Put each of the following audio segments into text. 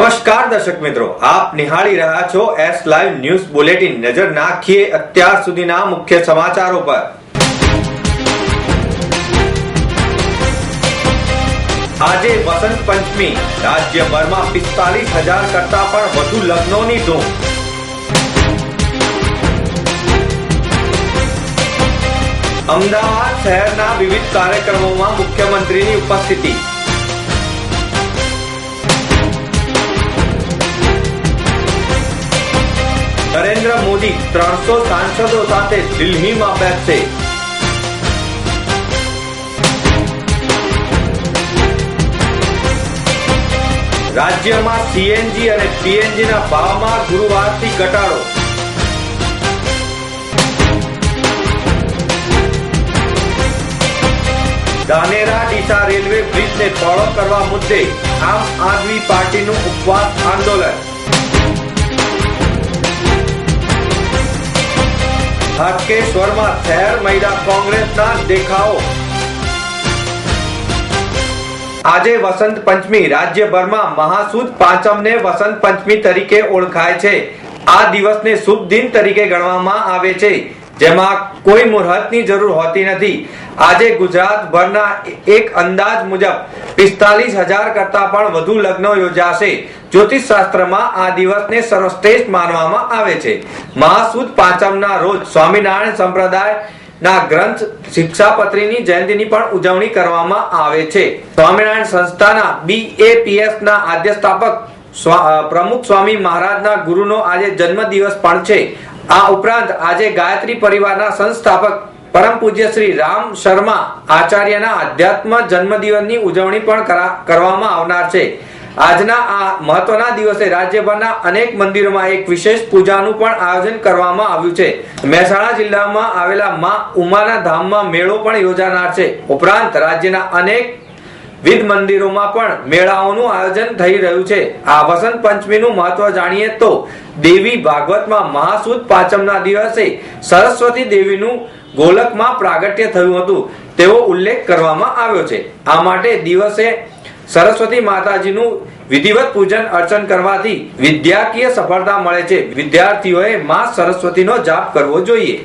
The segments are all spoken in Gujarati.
નમસ્કાર દર્શક મિત્રો, આપ નિહાળી રહ્યા છો એસ લાઈવ ન્યૂઝ બુલેટિન નજર નાખીએ અત્યાર સુધીના મુખ્ય સમાચારો પર. આજે વસંત પંચમી, રાજ્યભરમાં પિસ્તાલીસ હજાર કરતા પણ વધુ લગ્નોની ધૂમ. અમદાવાદ શહેરના વિવિધ કાર્યક્રમોમાં મુખ્યમંત્રીની ઉપસ્થિતિ. નરેન્દ્ર મોદી ત્રણસો સાંસદો સાથે દિલ્હીમાં બેસશે. રાજ્યમાં સીએનજી અને પીએનજીના ભાવમાં ગુરુવારથી ઘટાડો. ધાનેરા ડીસા રેલવે બ્રિજને પહોળો કરવા મુદ્દે આમ આદમી પાર્ટીનું ઉપવાસ આંદોલન. હાટકેશ્વરમાં શહેર મહિલા કોંગ્રેસના દેખાવો. આજે વસંત પંચમી, રાજ્યભરમાં મહાસુદ પાંચમને વસંત પંચમી તરીકે ઓળખાય છે. આ દિવસને શુભ દિન તરીકે ગણવામાં આવે છે. જેમાં કોઈ મુહૂર્તની જરૂર હોતી નથી. આજે ગુજરાતભરના એક અંદાજ મુજબ પિસ્તાલીસ હજાર પણ વધુ લગ્નો યોજાશે. જ્યોતિષ શાસ્ત્રમાં આ દિવસને સર્વશ્રેષ્ઠ માનવામાં આવે છે. મહાસુદ પાંચમના રોજ સ્વામિનારાયણ સંપ્રદાય ના ગ્રંથ શિક્ષાપત્રીની જયંતિની પણ ઉજવણી કરવામાં આવે છે. સ્વામિનારાયણ સંસ્થાના બીએપીએસ ના આદ્ય સ્થાપક પ્રમુખ સ્વામી મહારાજના ગુરુનો આજે જન્મદિવસ પણ છે. આ ઉપરાંત આજે ગાયત્રી પરિવારના સંસ્થાપક પરમ પૂજ્ય શ્રી રામ શર્મા આચાર્યના અધ્યાત્મ જન્મદિવસની ઉજવણી પણ કરા- કરવામાં આવનાર છે. આજના આ મહત્વના દિવસે રાજ્યભરના અનેક મંદિરોમાં એક વિશેષ પૂજાનું પણ આયોજન કરવામાં આવ્યું છે. મહેસાણા જિલ્લામાં આવેલા મા ઉમાના ધામમાં મેળો પણ યોજાનાર છે. ઉપરાંત રાજ્યના અનેક વિવિધ મંદિરોમાં પણ મેળાઓનું આયોજન થઈ રહ્યું છે. આ વસંત પંચમીનું મહત્વ જાણીએ તો દેવી ભાગવતમાં મહાસુદ પાંચમના દિવસે સરસ્વતી દેવીનું ગોલકમાં પ્રાગટ્ય થયું હતું. તેવો ઉલ્લેખ કરવામાં આવ્યો છે. આ માટે દિવસે સરસ્વતી માતાજીનું વિધિવત પૂજન, અર્ચન કરવાથી વિદ્યાકીય સફળતા મળે છે. વિદ્યાર્થીઓએ માં સરસ્વતીનો જાપ કરવો જોઈએ.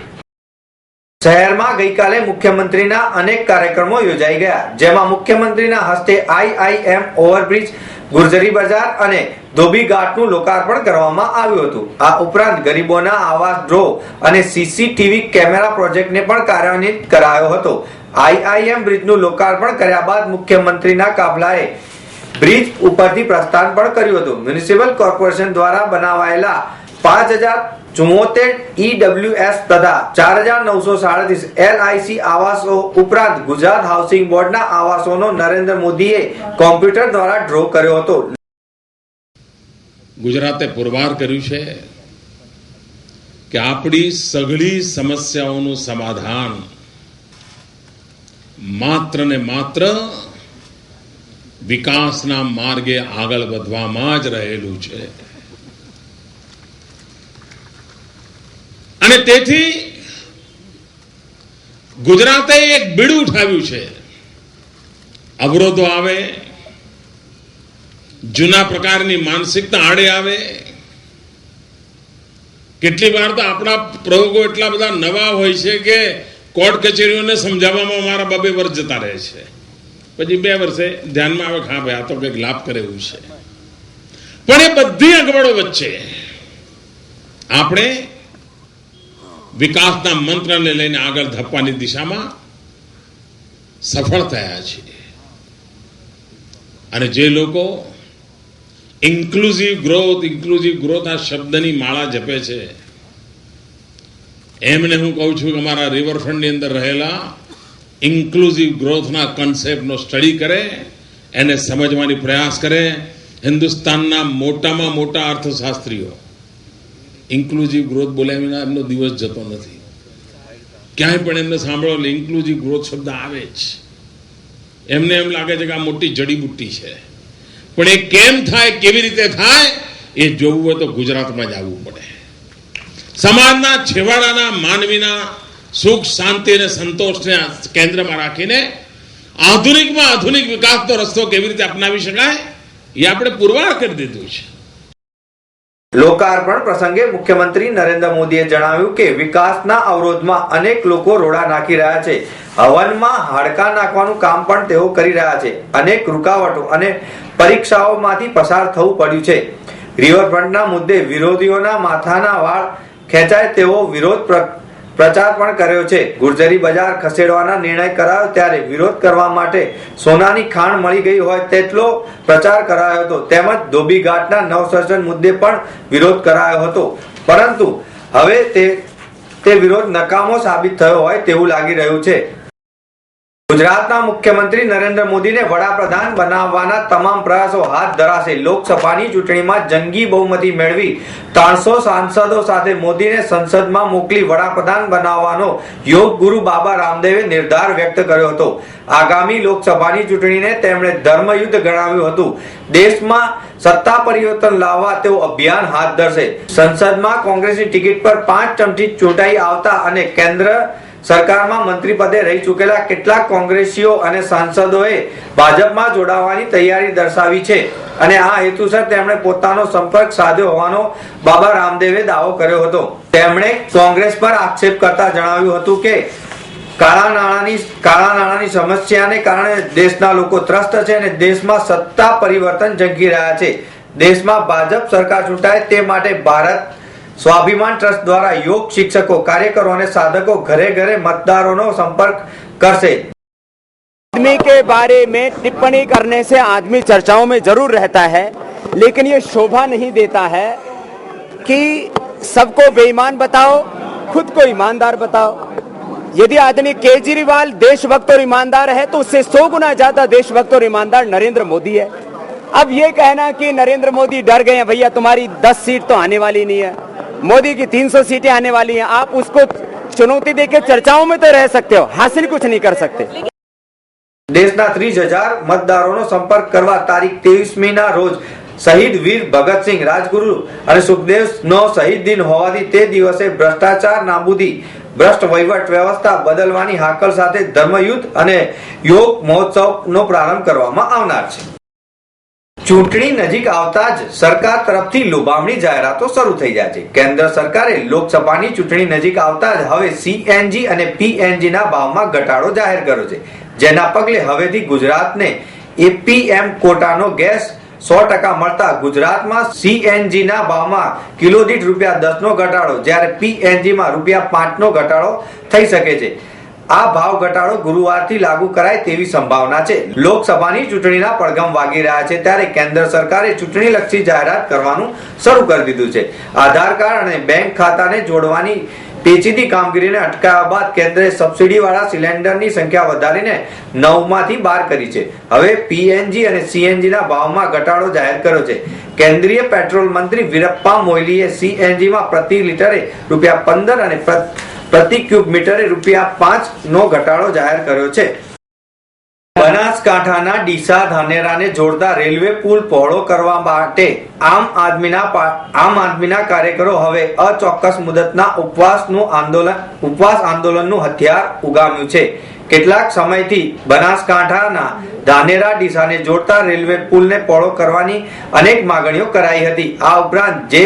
શહેરમાં ગઈકાલે મુખ્યમંત્રીના અનેક કાર્યક્રમો યોજાઈ ગયા, જેમાં મુખ્યમંત્રીના હસ્તે આઈઆઈએમ ઓવરબ્રિજ, ગુર્જરી બજાર અને ધોબી ઘાટનું લોકાર્પણ કરવામાં આવ્યું હતું. આ ઉપરાંત ગરીબોના આવાસ ડ્રો અને સીસીટીવી કેમેરા પ્રોજેક્ટને પણ કાર્યાન્વિત કરાયો હતો. આઈઆઈએમ બ્રિજનું લોકાર્પણ કર્યા બાદ મુખ્યમંત્રીના કાફલાએ બ્રિજ ઉપરથી પ્રસ્થાન પણ કર્યું હતું. મ્યુનિસિપલ કોર્પોરેશન દ્વારા બનાવાયેલા પાંચ હજાર ચુમ્મોતેર ઈડબ્લ્યુએસ તથા ચાર હજાર નવસો સાડત્રીસ એલઆઈસી આવાસો ઉપરાંત ગુજરાત હાઉસિંગ બોર્ડના આવાસોનો નરેન્દ્ર મોદીએ કોમ્પ્યુટર દ્વારા ડ્રો કર્યો હતો. ગુજરાતે પુરવાર કર્યું છે કે આપણી સઘળી સમસ્યાઓનું સમાધાન માત્ર ને માત્ર વિકાસના માર્ગે આગળ વધવામાં જ રહેલું છે. અને તેથી ગુજરાતે એક બીડું ઉઠાવ્યું છે. અવરોધો આવે, જૂના પ્રકારની માનસિકતા આડે આવે. કેટલી વાર તો આપણા પ્રયોગો એટલા બધા નવા હોય છે કે કોર્ટ કચેરીઓને સમજાવવામાં મારા બબે વર્ષ જતા રહે છે. પછી બે વર્ષે ધ્યાનમાં આવે હા ભાઈ, આ તો કંઈક લાભ કરે એવું છે. પણ એ બધી અગવડો વચ્ચે આપણે વિકાસના મંત્રને લઈને આગળ ધપવાની દિશામાં સફળ થયા છીએ અને જે લોકો ઇન્ક્લુઝિવ ગ્રોથ ઇન્ક્લુઝિવ ગ્રોથ આ શબ્દની માળા જપે છે, એમને હું કહું છું કે અમારા રિવરફ્રન્ટની અંદર રહેલા ઇન્ક્લુઝિવ ગ્રોથના કન્સેપ્ટનો સ્ટડી કરે, એને સમજવાની પ્રયાસ કરે. હિન્દુસ્તાનના મોટામાં મોટા અર્થશાસ્ત્રીઓ ઇન્ક્લુઝિવ ગ્રોથ બોલ્યા વિના એમનો દિવસ જતો નથી. ક્યાંય પણ એમને સાંભળો એટલે ઇન્ક્લુઝિવ ગ્રોથ શબ્દ આવે જ. એમને એમ લાગે છે કે આ મોટી જડીબુટ્ટી છે. પણ એ કેમ થાય, કેવી રીતે થાય, એ જોવું હોય તો ગુજરાતમાં જ આવવું પડે. સમાજના છેવાડાના, માનવીના સુખ, શાંતિ અને સંતોષને કેન્દ્રમાં રાખીને આધુનિકમાં આધુનિક વિકાસનો રસ્તો કેવી રીતે અપનાવી શકાય, એ આપણે પુરવાર કરી દીધું છે. લોકાર્પણ પ્રસંગે મુખ્યમંત્રી નરેન્દ્ર મોદીએ જણાવ્યું કે વિકાસના અવરોધમાં અનેક લોકો રોડા નાખી રહ્યા છે. હવનમાં હાડકા નાખવાનું કામ પણ તેઓ કરી રહ્યા છે. અનેક રૂકાવટો અને પરીક્ષાઓમાંથી પસાર થવું પડ્યું છે. રિવરફ્રન્ટના મુદ્દે વિરોધીઓના માથાના વાળ ખેંચાય તેવો વિરોધ પ્રચાર પણ કર્યો છે. ગુર્જરી બજાર ખસેડવાના નિર્ણય કરાયો ત્યારે વિરોધ કરવા માટે સોનાની ખાણ મળી ગઈ હોય તેટલો પ્રચાર કરાયો હતો. તેમજ ધોબી ઘાટના નવસર્જન મુદ્દે પણ વિરોધ કરાયો હતો. પરંતુ હવે તે તે વિરોધ નકામો સાબિત થયો હોય તેવું લાગી રહ્યું છે. ગુજરાતના મુખ્યમંત્રી નરેન્દ્ર મોદીને વડાપ્રધાન બનાવવાના તમામ પ્રયાસો હાથ ધરાશે. લોકસભાની ચૂંટણીમાં જંગી બહુમતી મેળવી ત્રણસો સાંસદો સાથે મોદીને સંસદમાં મોકલી વડાપ્રધાન બનાવવાનો યોગ ગુરુ બાબા રામદેવે નિર્ધાર વ્યક્ત કર્યો હતો. આગામી લોકસભાની ચૂંટણીને તેમણે ધર્મયુદ્ધ ગણાવ્યું હતું. દેશમાં સત્તા પરિવર્તન લાવવા તેઓ અભિયાન હાથ ધરશે. સંસદમાં કોંગ્રેસની ટિકિટ પર પાંચ ચમચી ચૂંટાઈ આવતા અને કેન્દ્ર સરકારમાં મંત્રી પદે રહી ચૂકેલા કેટલાક કોંગ્રેસીઓ અને સાંસદોએ ભાજપમાં જોડાવાની તૈયારી દર્શાવી છે. અને આ હેતુસર તેમણે પોતાનો સંપર્ક સાધ્યો હોવાનો બાબા રામદેવે દાવો કર્યો હતો. તેમણે કોંગ્રેસ પર આક્ષેપ કરતા જણાવ્યું હતું કે, કાળા નાણાંની કાળા નાણાંની સમસ્યાને કારણે દેશના લોકો ત્રસ્ત છે અને દેશમાં સત્તા પરિવર્તન ઝંખી રહ્યા છે. દેશમાં ભાજપ સરકાર ચૂંટાય તે માટે ભારત સ્વાભિમાન ટ્રસ્ટ દ્વારા યોગ શિક્ષકો કાર્યકરો અને સાધકો ઘરે ઘરે મતદારોનો સંપર્ક કરશે आदमी के बारे में टिप्पणी करने से आदमी चर्चाओं में जरूर रहता है लेकिन ये शोभा नहीं देता है कि सबको बेईमान बताओ खुद को ईमानदार बताओ यदि आदमी केजरीवाल देशभक्त और ईमानदार है तो उससे सौ गुना ज्यादा देशभक्त और ईमानदार नरेंद्र मोदी है अब ये कहना कि नरेंद्र मोदी डर गए हैं भैया तुम्हारी दस सीट तो आने वाली नहीं है मोदी की तीन सौ सीटें आने वाली हैं आप उसको चुनौती देके चर्चाओं में तो रह सकते हो हासिल कुछ नहीं कर सकते દેશના ત્રીસ હજાર મતદારોનો સંપર્ક કરવા તારીખ ત્રેવીસમી ના રોજ શહીદ વીર ભગતસિંહ રાજગુરુ અને સુખદેવ નો શહીદ દિન હોવાથી તે દિવસે ભ્રષ્ટાચાર નાબૂદી ભ્રષ્ટ વહીવટ વ્યવસ્થા બદલવાની હાકલ સાથે ધર્મયુદ્ધ અને યોગ મહોત્સવનો પ્રારંભ કરવામાં આવનાર છે ચૂંટણી નજીક આવતા જ સરકાર તરફથી લોભામણી જાહેરાતો શરૂ થઈ જાય છે. કેન્દ્ર સરકારે લોકસભાની ચૂંટણી નજીક આવતા જ હવે સીએનજી અને પીએનજી ના ભાવમાં ઘટાડો જાહેર કર્યો છે. જેના પગલે હવેથી ગુજરાતને એપીએમ કોટાનો ગેસ સો ટકા મળતા ગુજરાતમાં સીએનજી ના ભાવમાં કિલો દીઠ રૂપિયા દસ નો ઘટાડો, જ્યારે પીએનજી માં રૂપિયા પાંચ નો ઘટાડો થઈ શકે છે. આ ભાવ ઘટાડો ગુરુવારથી લાગુ કરાય તેવી સંભાવના છે. લોકસભાની ચૂંટણીના પડઘમ વાગી રહ્યા છે ત્યારે કેન્દ્ર સરકારે ચૂંટણી લક્ષી જાહેરાત કરવાનું શરૂ કરી દીધું છે. આધાર કાર્ડ અને બેંક ખાતાને જોડવાની પેચીદી કામગીરીને અટકાવ્યા બાદ કેન્દ્રે સબસિડીવાળા સિલિન્ડરની સંખ્યા વધારીને નવમાંથી બાર કરી છે. હવે પીએનજી અને સીએનજી ના ભાવમાં ઘટાડો જાહેર કર્યો છે. કેન્દ્રીય પેટ્રોલ મંત્રી વીરપ્પા મોઇલીએ સીએનજી માં પ્રતિ લીટરે રૂપિયા પંદર અને પ્ર- પ્રતિ ક્યુબ મીટરે રૂપિયા પાંચ નો ઘટાડો જાહેર કર્યો છે. બનાસકાંઠાના ડીસા ધાનેરાને જોડતા રેલવે પુલ પહોળો કરવા માટે આમ આદમીના આમ આદમીના કાર્યકરો હવે અચોક્કસ મુદતના ઉપવાસનું આંદોલન, ઉપવાસ આંદોલનનું હથિયાર ઉગામ્યું છે. કેટલાક સમયથી બનાસકાંઠાના ધાનેરા ડીસાને જોડતા રેલવે પુલને પહોળો કરવાની અનેક માગણીઓ કરાઈ હતી. આ ઉપરાંત જે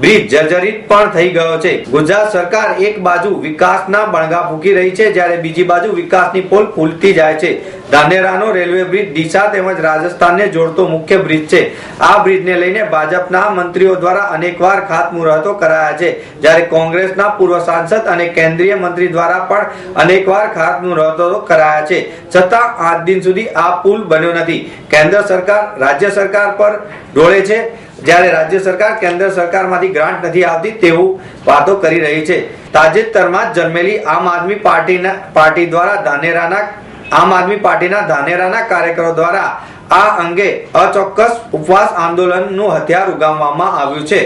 બ્રિજ જર્જરિત પણ થઈ ગયો છે. ગુજરાત સરકાર એક બાજુ વિકાસના બણગા ફૂંકી રહી છે, જ્યારે બીજી બાજુ વિકાસની પોલ ફૂલતી જાય છે. ધાનેરાનો રેલવે બ્રિજ ડીસા તેમજ રાજસ્થાનને જોડતો મુખ્ય બ્રિજ છે. આ બ્રિજને લઈને ભાજપના મંત્રીઓ દ્વારા અનેકવાર ખાતમુહૂર્તો કરાયા છે. જ્યારે કોંગ્રેસના પૂર્વ સાંસદ અને કેન્દ્રીય મંત્રી દ્વારા પણ અનેકવાર ખાતમુહૂર્તો કરાયા છે. છતાં આજ દિન સુધી આ પુલ બન્યો નથી. કેન્દ્ર સરકાર, રાજ્ય સરકાર પર ઢોળે છે. જ્યારે રાજ્ય સરકાર કેન્દ્ર સરકારમાંથી ગ્રાન્ટ નથી આવતી તેવું વાતો કરી રહી છે. તાજેતરમાં જન્મેલી આમ આદમી પાર્ટીના, પાર્ટી દ્વારા ધાનેરાના, આમ આદમી પાર્ટીના ધાનેરાના કાર્યકરો દ્વારા આ અંગે અચોક્કસ ઉપવાસ આંદોલનનું હથિયાર ઉગામવામાં આવ્યું છે.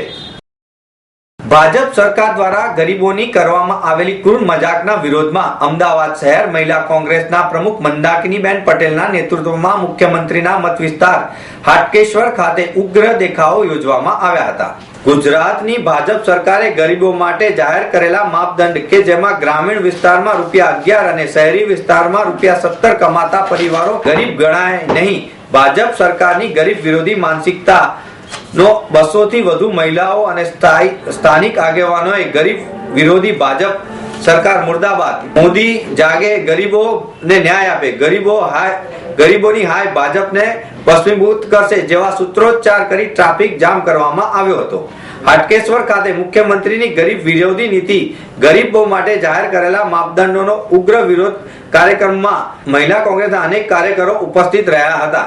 ભાજપ સરકાર દ્વારા ગરીબોની કરવામાં આવેલી ક્રૂર મજાકના વિરોધમાં અમદાવાદ શહેર મહિલા કોંગ્રેસના પ્રમુખ મંદાકિનીબેન પટેલના નેતૃત્વમાં મુખ્યમંત્રીના મત વિસ્તાર હાટકેશ્વર ખાતે ઉગ્ર દેખાવો યોજવામાં આવ્યા હતા. ગુજરાતની ભાજપ સરકારે ગરીબો માટે જાહેર કરેલા માપદંડ કે જેમાં ગ્રામીણ વિસ્તારમાં રૂપિયા અગિયાર અને શહેરી વિસ્તારમાં રૂપિયા સત્તર કમાતા પરિવારો ગરીબ ગણાય નહીં. ભાજપ સરકારની ગરીબ વિરોધી માનસિકતા નો, બસો થી વધુ મહિલાઓ અને સ્થાનિક આગેવાનોએ ગરીબ વિરોધી ભાજપ સરકાર મુર્દાબાદ. મોદી જાગે ગરીબો ને ન્યાય આપે. ગરીબો હાય, ગરીબોની હાય ભાજપને ભસ્મીભૂત કરશે જેવા સૂત્રોચ્ચાર કરી ટ્રાફિક જામ કરવામાં આવ્યો હતો. હાટકેશ્વર ખાતે મુખ્યમંત્રીની ગરીબ વિરોધી નીતિ, ગરીબો માટે જાહેર કરેલા માપદંડોનો ઉગ્ર વિરોધ કાર્યક્રમમાં મહિલા કોંગ્રેસના અનેક કાર્યકરો ઉપસ્થિત રહ્યા હતા.